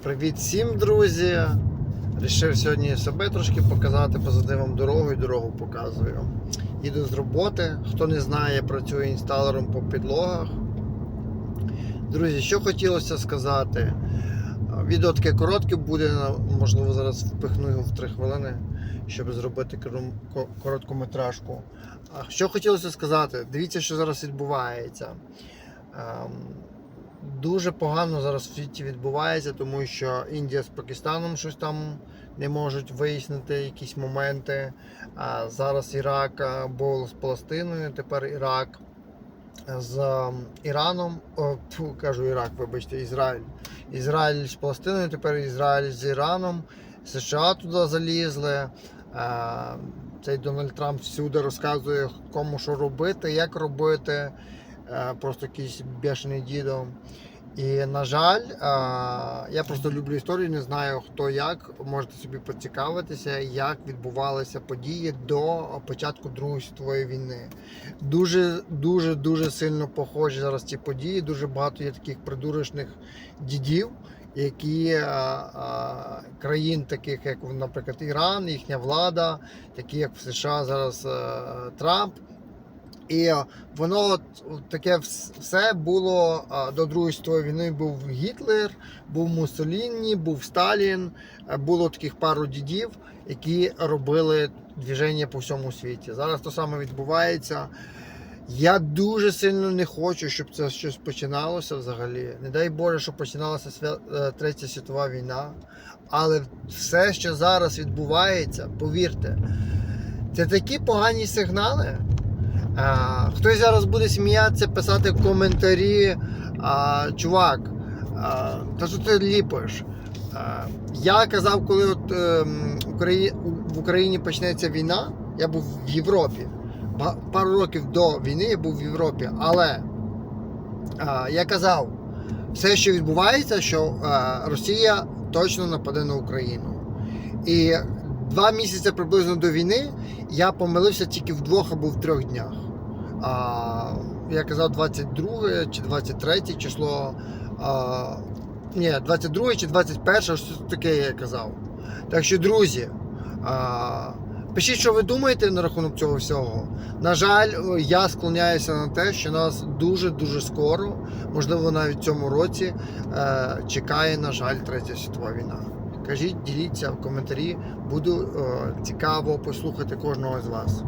Привіт всім, друзі! Рішив сьогодні себе трошки показати, позади вам дорогу і дорогу показую. Їду з роботи. Хто не знає, я працюю інсталером по підлогах. Друзі, що хотілося сказати. Відео таке коротке буде, можливо, зараз впихну його в 3 хвилини, щоб зробити короткометражку. Що хотілося сказати? Дивіться, що зараз відбувається. Дуже погано зараз в світі відбувається, тому що Індія з Пакистаном щось там не можуть вияснити якісь моменти. А зараз Ірак був з Палестиною, тепер Ірак з Іраном. О, фу, кажу Ірак, вибачте, Ізраїль. Ізраїль з Палестиною, тепер Ізраїль з Іраном. США туди залізли. Цей Дональд Трамп всюди розказує, кому що робити, як робити. Е, Просто якийсь бешений дідо. І, на жаль, е, я просто люблю історію, не знаю хто як. Можете собі поцікавитися, як відбувалися події до початку Другої світової війни. Дуже, дуже, дуже сильно похожі зараз ці події. Дуже багато є таких придурочних дідів, які е, країн, таких як, наприклад, Іран, їхня влада, такі як в США зараз Трамп. І воно таке все було до Другої світової війни. Був Гітлер, був Муссоліні, був Сталін. Е, Було таких пару дідів, які робили движення по всьому світі. Зараз то саме відбувається. Я дуже сильно не хочу, щоб це щось починалося взагалі. Не дай Боже, щоб починалася свя- е, Третя світова війна. Але все, що зараз відбувається, повірте, це такі погані сигнали. А, хтось зараз буде сміятися, писати коментарі. А, чувак, а, та що ти ліпиш? Я казав, коли от, ем, в Україні почнеться війна, я був в Європі. Пару років до війни я був в Європі, але я казав, все, що відбувається, що Росія точно нападе на Україну. І два місяці приблизно до війни я помилився тільки в двох або в трьох днях. А, я казав 22 чи 23 число. А, ні, 22 чи 21, щось таке я казав. Так що, друзі, а, пишіть, що ви думаєте на рахунок цього всього. На жаль, я склоняюся на те, що нас дуже-дуже скоро, можливо, навіть в цьому році, е, чекає, на жаль, третя світова війна. Кажіть, діліться в коментарі. Буду е, цікаво послухати кожного з вас.